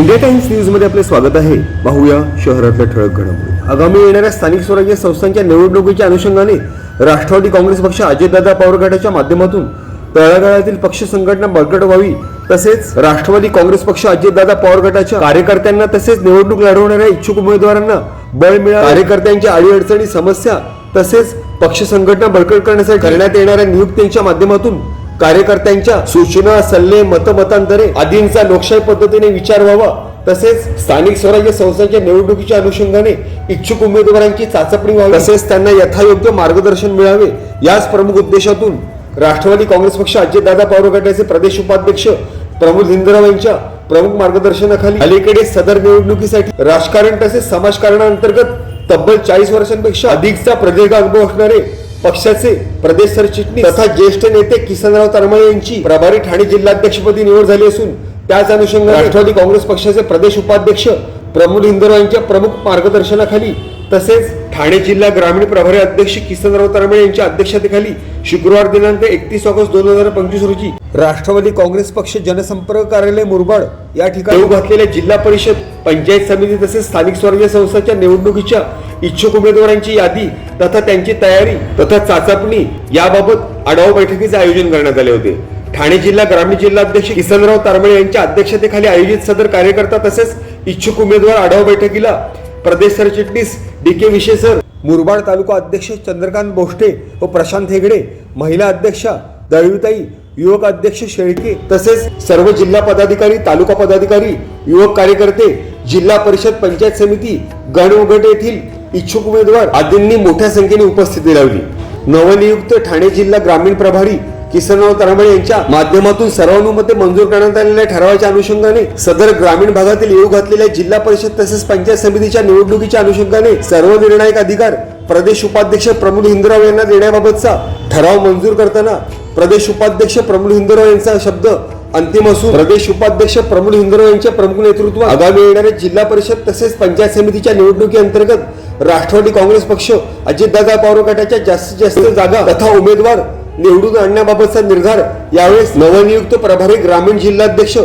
India times न्यूजमध्ये आपले स्वागत आहे. पाहूया शहरातल्या ठळक घडामोडी. आगामी येणाऱ्या स्थानिक स्वराज्य संस्थांच्या निवडणुकीच्या अनुषंगाने राष्ट्रवादी काँग्रेस पक्ष अजितदादा पवार गटाच्या माध्यमातून तळागाळातील पक्ष संघटना बळकट व्हावी तसेच राष्ट्रवादी काँग्रेस पक्ष अजितदादा पवार गटाच्या कार्यकर्त्यांना तसेच निवडणूक लढवणाऱ्या इच्छुक उमेदवारांना बळ मिळा कार्यकर्त्यांच्या अडीअडचणी समस्या तसेच पक्ष संघटना बळकट करण्यासाठी करण्यात येणाऱ्या नियुक्त्यांच्या माध्यमातून कार्यकर्त्यांच्या सूचना सल्ले मतमतांतरे आदींचा लोकशाही पद्धतीने विचार व्हावा. तसेच स्थानिक स्वराज्य संस्थांच्या निवडणुकीच्या अनुषंगाने इच्छुक उमेदवारांची चाचपणी व्हावी. तसेच त्यांना यथायोग्य मार्गदर्शन मिळावे. याच प्रमुख उद्देशातून राष्ट्रवादी काँग्रेस पक्ष अजितदादा पवार गटाचे प्रदेश उपाध्यक्ष प्रमोद हिंदराव यांच्या प्रमुख मार्गदर्शनाखाली अलीकडे सदर निवडणुकीसाठी राजकारण तसेच समाजकारणाअंतर्गत तब्बल चाळीस वर्षांपेक्षा अधिकचा प्रदीर्घ अनुभव असणारे पक्षाचे प्रदेश सरचिटणीस तथा ज्येष्ठ नेते किसनराव तरमळे यांची प्रभारी ठाणे जिल्हाध्यक्षपदी निवड झाली असून त्याच अनुषंगाने राष्ट्रवादी काँग्रेस पक्षाचे प्रदेश उपाध्यक्ष प्रमोद हिंदराव यांच्या प्रमुख मार्गदर्शनाखाली तसेच ठाणे जिल्हा ग्रामीण प्रभारी अध्यक्ष किसनराव तरमळे यांच्या अध्यक्षतेखाली शुक्रवार दिनांक एकतीस ऑगस्ट दोन हजार पंचवीस रोजी राष्ट्रवादी काँग्रेस पक्ष जनसंपर्क कार्यालय मुरबाड या ठिकाणी घातलेल्या जिल्हा परिषद पंचायत समिती तसेच स्थानिक स्वराज्य संस्थांच्या निवडणुकीच्या इच्छुक उमेदवारांची यादी तथा त्यांची तयारी तथा चाचपणी याबाबत आढावा बैठकीचे आयोजन करण्यात आले होते. ठाणे जिल्हा ग्रामीण जिल्हा अध्यक्ष किसनराव तारमळे यांच्या अध्यक्षतेखाली आयोजित सदर कार्यकर्ता तसेच इच्छुक उमेदवार आढावा बैठकीला प्रदेश सरचिटणीस डी के विशेसर मुरबाड तालुका अध्यक्ष चंद्रकांत बोष्टे व प्रशांत हेगडे महिला अध्यक्षा दळवीताई युवक अध्यक्ष शेळके तसेच सर्व जिल्हा पदाधिकारी तालुका पदाधिकारी युवक कार्यकर्ते जिल्हा परिषद पंचायत समिती गणवगट येथील इच्छुक उमेदवार आदींनी मोठ्या संख्येने उपस्थिती लावली. नवनियुक्त ठाणे जिल्हा ग्रामीण प्रभारी किसनराव तरमळे यांच्या माध्यमातून सर्वानुमते मंजूर करण्यात आलेल्या ठरावाच्या अनुषंगाने सदर ग्रामीण भागातील येऊ घातलेल्या जिल्हा परिषद तसेच पंचायत समितीच्या निवडणुकीच्या अनुषंगाने सर्व निर्णायक अधिकार प्रदेश उपाध्यक्ष प्रमोद हिंदराव यांना देण्याबाबतचा ठराव मंजूर करताना प्रदेश उपाध्यक्ष प्रमोद हिंदराव यांचा शब्द अंतिम असून प्रदेश उपाध्यक्ष प्रमोद हिंदराव यांच्या प्रमुख नेतृत्व आगामी येणाऱ्या जिल्हा परिषद तसेच पंचायत समितीच्या निवडणुकी अंतर्गत राष्ट्रवादी काँग्रेस पक्ष अजितदादा पवार गटाच्या जास्तीत जास्त जागा तथा उमेदवार निवडून आणण्याबाबतचा निर्धार यावेळेस नवनियुक्त प्रभारी ग्रामीण जिल्हाध्यक्ष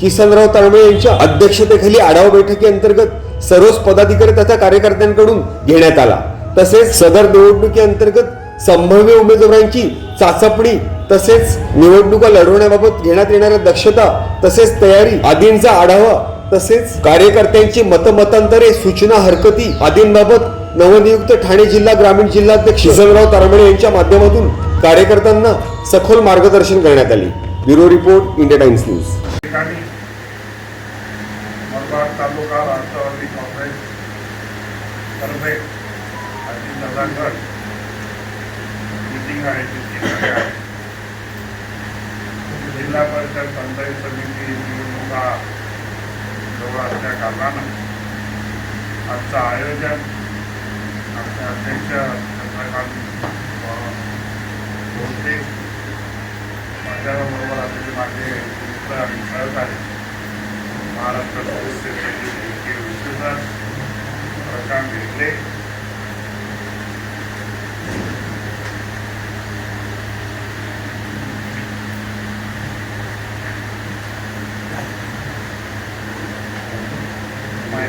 किसनराव तारमळे यांच्या अध्यक्षतेखाली आढावा बैठकी अंतर्गत सर्वच पदाधिकारी तथा कार्यकर्त्यांकडून घेण्यात आला. तसेच सदर निवडणुकी अंतर्गत संभाव्य उमेदवारांची चाचपणी तसेच निवडणुका लढवण्याबाबत घेण्यात येणाऱ्या दक्षता तसेच तयारी आदींचा आढावा तसेच कार्यकर्त्यांची मतमतांतरे सूचना हरकती आदींबाबत नवनियुक्त ठाणे जिल्हा ग्रामीण जिल्हाध्यक्ष किसनराव तारमळे यांच्या माध्यमातून कार्यकर्त्यांना सखोल मार्गदर्शन करण्यात आले. Bureau report India Times news. तालुका राष्ट्रवादी काँग्रेस तर्फे आहे मिटिंग आहे जिल्हा परिषद पंचायत समिती निवडणुका जवळ असल्या कारणानं आजचं आयोजन आमचे अध्यक्ष चंद्रकांत बोलते माझ्याबरोबर असलेले माझे मित्र आणि सहकारी महाराष्ट्र सदस्य विश्वनाथ प्रशांत भेटले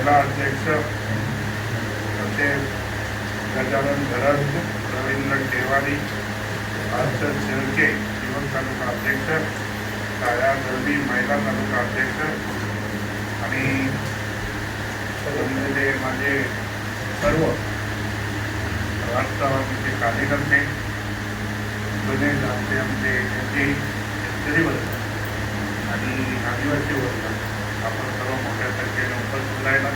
महिला अध्यक्ष तसेच गजानन धरण रवींद्र टेवारी हर्षद शेळके युवक तालुका अध्यक्ष काया दळवी महिला तालुका अध्यक्ष आणि जमलेले माझे सर्व राष्ट्रवादीचे कार्यकर्ते जुने जाते आमचे नेते शेतकरी वर्ग आणि आदिवासी वर्ग आपण सर्व मोठ्या संख्येने उपस्थित राहिला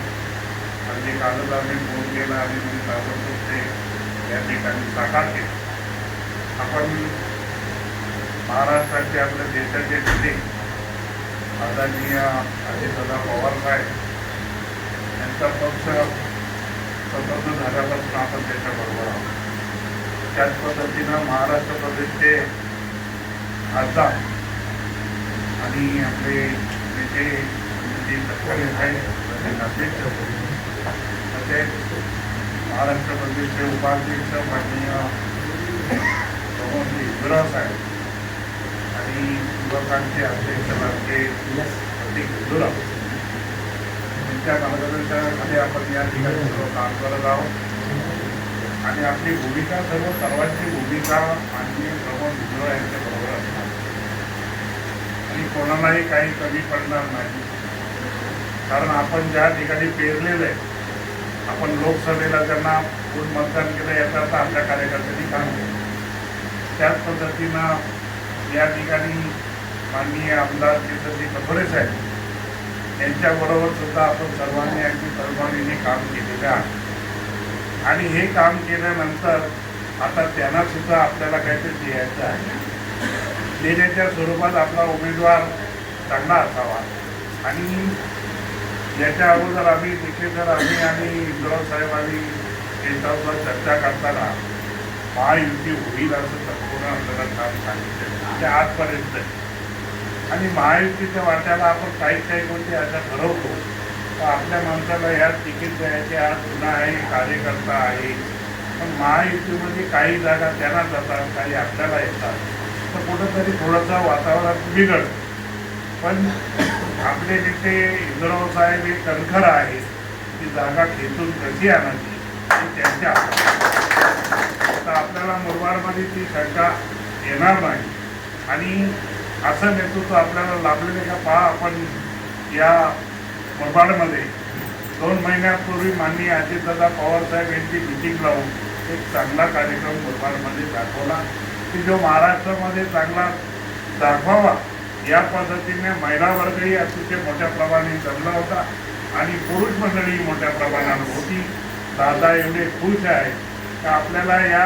अगदी कालच आम्ही फोन केला आणि मी ताबडतोब ते या ठिकाणी साकार केले. आपण महाराष्ट्राचे आपल्या देशाचे नेते आदरणीय अजितदादा पवार साहेब यांचा पक्ष स्वतंत्र झाल्यापासून आपण त्याच्याबरोबर आहोत. त्याच पद्धतीनं महाराष्ट्र प्रदेशचे खासदार आणि आपले नेते जे सरकारी आहेत अध्यक्ष तसेच महाराष्ट्र प्रदेशचे उपाध्यक्ष माननीय प्रमोद इंद्राव साहेब आणि युवकांचे अध्यक्ष लाडके प्रतीक इंदुराव त्यांच्या आपण या ठिकाणी सर्व काम करत आहोत आणि आपली भूमिका सर्व सर्वांची भूमिका माननीय प्रमोद मित्र यांच्या बरोबर असणार आणि कोणालाही काही कमी पडणार नाही. कारण आपण ज्या ठिकाणी पेरलेलं आहे आपण लोकसभेला त्यांना कोण मतदान केलं याचा अर्थ आपल्या कार्यकर्त्यांनी काम केलं. त्याच पद्धतीनं या ठिकाणी माननीय आमदार केसरजी कथोरे साहेब यांच्याबरोबर सुद्धा आपण सर्वांनी अगदी सर्वांनी काम केलेलं आहे. आणि हे काम केल्यानंतर आता त्यांना सुद्धा आपल्याला काहीतरी द्यायचं आहे. देण्याच्या स्वरूपात आपला उमेदवार चांगला असावा. आणि याच्या अगोदर आम्ही तिथे जर आम्ही आणि इंद्राव साहेब आणि यांच्यावर चर्चा करताना महायुती होईल असं संपूर्ण आपल्याला काम सांगितलं. ते आजपर्यंत. आणि महायुतीच्या वाट्याला आपण काही काही गोष्टी अशा ठरवतो. तर आपल्या माणसाला ह्या तिकीट द्यायचे हा गुन्हा आहे कार्यकर्ता आहे. पण महायुतीमध्ये काही जागा त्यांना जातात काही आपल्याला येतात. तर कुठंतरी थोडंसं वातावरण बिघडतं. पण आपले जिथे इंद्रराव साहेब हे कणखर आहेत ती जागा खेचून कशी आणायची? त्यांच्या आता आपल्याला मुरबाडमध्ये ती शंका येणार नाही. आणि असं नेतृत्व आपल्याला लाभलेलं का? पहा आपण या मुरबाडमध्ये दोन महिन्यापूर्वी माननीय अजितदादा पवार साहेब यांची मिटिंग लावून एक चांगला कार्यक्रम मुरबाडमध्ये दाखवला. की जो महाराष्ट्रामध्ये चांगला दाखवावा या पद्धतीने महिला वर्गही अतिशय मोठ्या प्रमाणाने जमला होता आणि पुरुष मंडळी मोठ्या प्रमाणात होती. दादा एवढे खुश आहे का आपल्याला या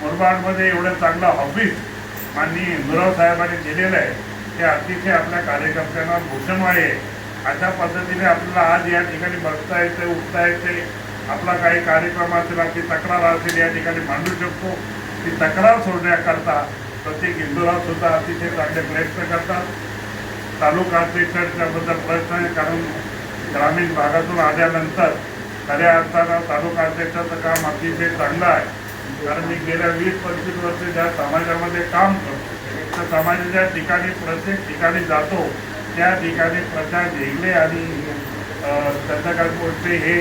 मुरबाडमध्ये एवढं चांगलं ऑफिस माननीय इंदुराव साहेबांनी दिलेलं आहे ते अतिशय आपल्या कार्यकर्त्यांना भूषण आहे. अशा पद्धतीने आपल्याला आज या ठिकाणी बसता येते उठता येते. आपला काही कार्यक्रम असेल आपली तक्रार असेल या ठिकाणी मांडू शकतो. ती तक्रार सोडण्याकरता प्रत्येक इंदोरात सुद्धा अतिशय चांगले प्रयत्न करतात. तालुका अध्यक्षांच्याबद्दल प्रयत्न आहे कारण ग्रामीण भागातून आल्यानंतर खऱ्या अर्थानं तालुका अध्यक्षाचं काम अतिशय चांगलं आहे. कारण मी गेल्या वीस पंचवीस वर्ष ज्या समाजामध्ये काम करतो तर समाजाच्या ठिकाणी प्रत्येक ठिकाणी जातो त्या ठिकाणी प्रचार झेगले आणि अं, चंद्रकांत कोळसे हे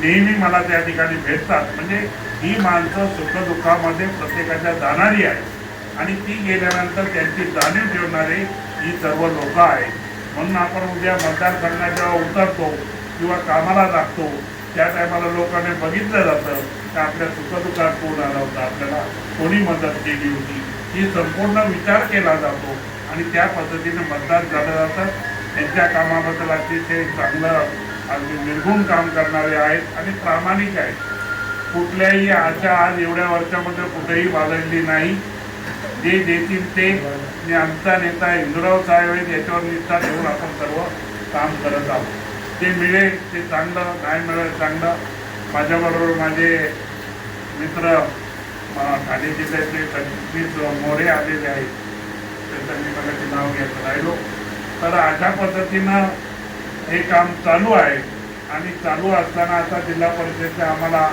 नेहमी मला त्या ठिकाणी भेटतात. म्हणजे ही माणसं सुखदुःखामध्ये प्रत्येकाच्या जाणारी आहे आणि ती गेल्यानंतर त्यांची जाणीव ठेवणारे ही सर्व लोक आहेत. म्हणून आपण उद्या करण्यात जेव्हा उतरतो किंवा कामाला लागतो त्या टायमाला लोकांनी बघितलं जातं की आपल्या सुखदुःखात कोण आला होता आपल्याला कोणी मदत केली होती. ही संपूर्ण विचार केला जातो आणि त्या पद्धतीने मतदान झालं जातं. त्यांच्या कामाबद्दल अतिशय चांगलं अगदी निर्गुण काम करणारे आहेत आणि प्रामाणिक आहेत. कुठल्याही आशा आज एवढ्या वर्षामध्ये कुठेही बाळगली नाही. जे देतील ते. आणि आमचा नेता इंदुराव साहेब आहेत याच्यावर निष्ठा ठेवून आपण सर्व काम करत आहोत. ते मिळेल ते चांगलं नाही मिळेल चांगलं. माझ्याबरोबर माझे मित्र ठाणे जिल्ह्यातले सतीश मोरे आलेले आहेत. त्याचं मी मला ते नाव घ्यायचं राहिलो. तर अशा पद्धतीनं हे काम चालू आहे. आणि चालू असताना आता जिल्हा परिषदेचे आम्हाला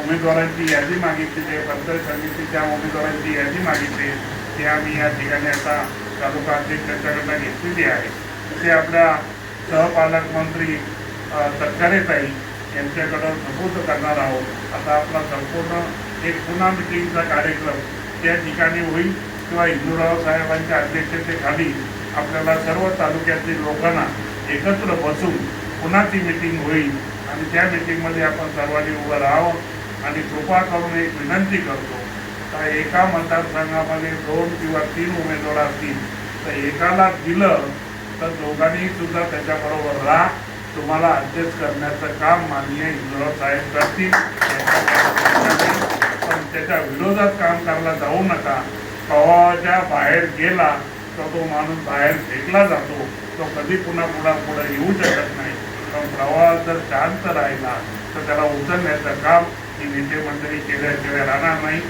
उमेदवारांची यादी मागितली आहे पंचायत समितीच्या उमेदवारांची यादी मागितली. आहे. ती आम्ही या ठिकाणी आता तालुका अध्यक्षांच्याकडनं घेतलेली आहे. ते आपल्या सहपालकमंत्री अ, यांच्याकडं संपूर्ण करणार आहोत. आता आपला संपूर्ण एक पुन्हा मिटिंगचा कार्यक्रम त्या ठिकाणी होईल किंवा हिंदूराव साहेबांच्या अध्यक्षतेखाली आपल्याला सर्व तालुक्यातील लोकांना एकत्र बसून पुन्हा ती मिटिंग होईल. आणि त्या मिटिंगमध्ये आपण सर्वांनी उभं राहावं. आणि कृपा करून एक विनंती करतो का एका मतदारसंघामध्ये दोन किंवा तीन उमेदवार असतील तर एकाला दिलं तर दोघांनी सुद्धा त्याच्याबरोबर राहा. तुम्हाला अध्यक्ष करण्याचं काम माननीय इंद्रराव साहेब करतील. पण त्याच्या विरोधात काम करायला जाऊ नका. प्रवाहाच्या बाहेर गेला तर तो माणूस बाहेर फेकला जातो. तो कधी पुन्हा पुन्हा पुढे येऊ शकत नाही. पण प्रवाह जर शांत राहिला तर त्याला उचलण्याचं काम ही नेते मंडळी केल्याशिवाय राहणार नाही.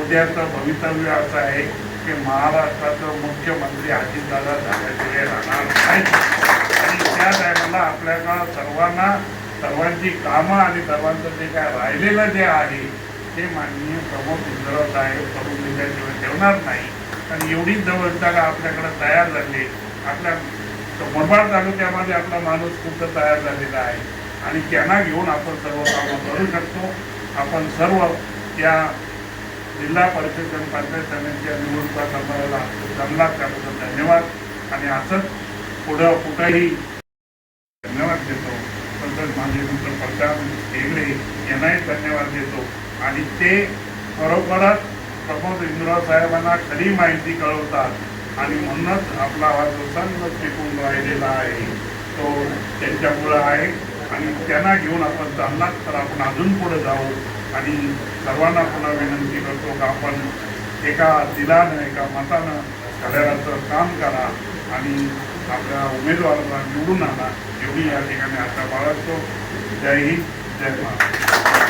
उद्याचं भवितव्य असं आहे की महाराष्ट्राचं मुख्यमंत्री अजितदादा झाल्याशिवाय राहणार नाही आणि त्या टायमाला आपल्याला सर्वांना सर्वांची कामं आणि सर्वांचं जे काय राहिलेलं जे आहे ते माननीय प्रमुख इंद्रराव साहेब करून दिल्याशिवाय ठेवणार नाही. आणि एवढी जवळ जागा आपल्याकडे तयार झाली. आपल्या मुरबाड तालुक्यामध्ये आपला माणूस खूप तयार झालेला आहे. आणि त्यांना घेऊन आपण सर्व कामं करू शकतो. आपण सर्व या जिल्हा परिषद आणि पंचायत समितीच्या निवडणुका संपायला जमला त्याबद्दल धन्यवाद. आणि असंच पुढं कुठंही धन्यवाद देतो. तसंच माझे मित्र प्रशांत हेगडे यांनाही धन्यवाद देतो. आणि ते खरोखरच प्रमोद इंदुराव साहेबांना खरी माहिती कळवतात. आणि म्हणूनच आपला हा जो संघ टिकून राहिलेला आहे तो त्यांच्यामुळं आहे. आणि त्यांना घेऊन आपण चाललाच तर आपण अजून पुढे जाऊ. आणि सर्वांना पुन्हा विनंती करतो का आपण एका दिलानं एका मतानं घड्याळाचं काम करा आणि आपल्या उमेदवाराला निवडून आणा. एवढी या ठिकाणी आशा बाळगतो. जय हिंद जय महाराष्ट्र.